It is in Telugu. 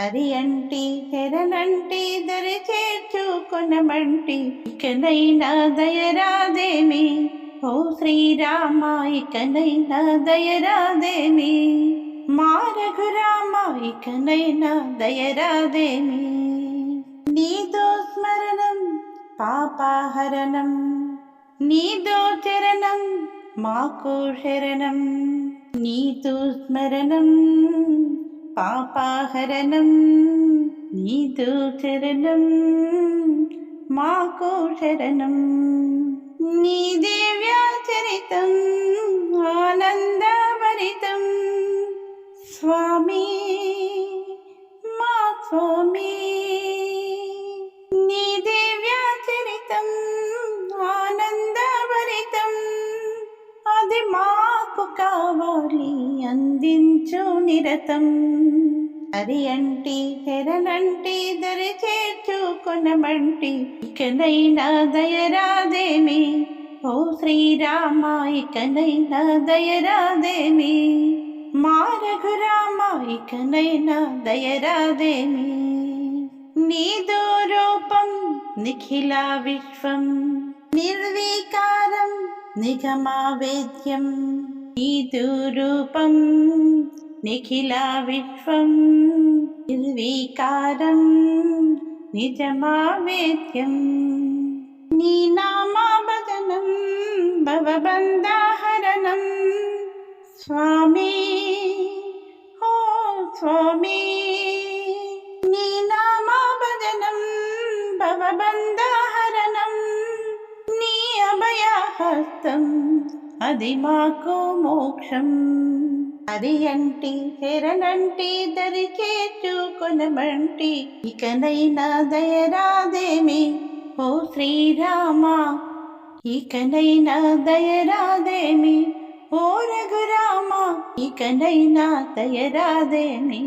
హరి అంటి శరణంటి దరి చేర్చుకొనమంటి ఇకనైనా దయరాదేమి? ఓ శ్రీరామ ఇకనైనా దయరాదేమి? మా రఘురామ ఇకనైనా దయరాదేమి? నీతో స్మరణం పాపాహరణం. నీతో చరణం మాకు శరణం. నీతో స్మరణం. పాపాహరణం నీతో చరణం మాకు శరణం. నీ దివ్యాచరితం ఆనందభరితం. స్వామీ కావాలి అందించు నిరతం. హరి అంటి శరణంటి దరి చేర్చుకొనమంటి ఇకనైనా దయరాదేమి? ఓ శ్రీరామ ఇకనైనా దయరాదేమి? మా రఘురామ ఇకనైనా దయరాదేమి? నీదో రూపం నిఖిల విశ్వం. నిర్వీకారం నిగమావేద్యం. నీదు నిఖిల విశ్వం నిర్వీకారం నిజమావేద్యం నీ నామాభజనం భవబంధాహరణం స్వామి ఓ స్వామి హస్తం అది మాకు మోక్షం. అది అంటి శరణంటి దరి చూకొనమంటి ఇకనైనా దయరాదేమి? ఓ శ్రీరామ! ఇకనైనా దయరాదేమి? ఓ రఘురామ! ఇకనైనా దయరాదేమి?